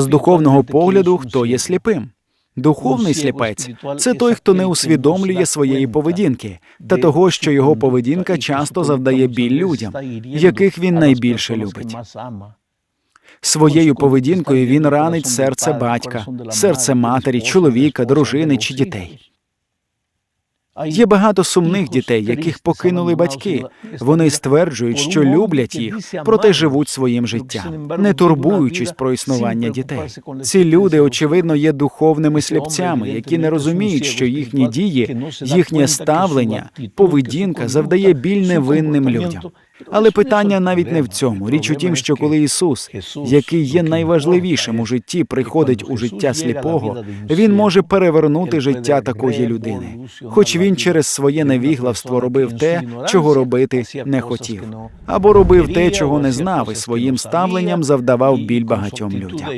З духовного погляду, хто є сліпим? Духовний сліпець це той, хто не усвідомлює своєї поведінки та того, що його поведінка часто завдає біль людям, яких він найбільше любить. Своєю поведінкою він ранить серце батька, серце матері, чоловіка, дружини чи дітей. Є багато сумних дітей, яких покинули батьки. Вони стверджують, що люблять їх, проте живуть своїм життям, не турбуючись про існування дітей. Ці люди, очевидно, є духовними сліпцями, які не розуміють, що їхні дії, їхнє ставлення, поведінка завдає біль невинним людям. Але питання навіть не в цьому. Річ у тім, що коли Ісус, який є найважливішим у житті, приходить у життя сліпого, він може перевернути життя такої людини, хоч він через своє невіглавство робив те, чого робити не хотів, або робив те, чого не знав, і своїм ставленням завдавав біль багатьом людям.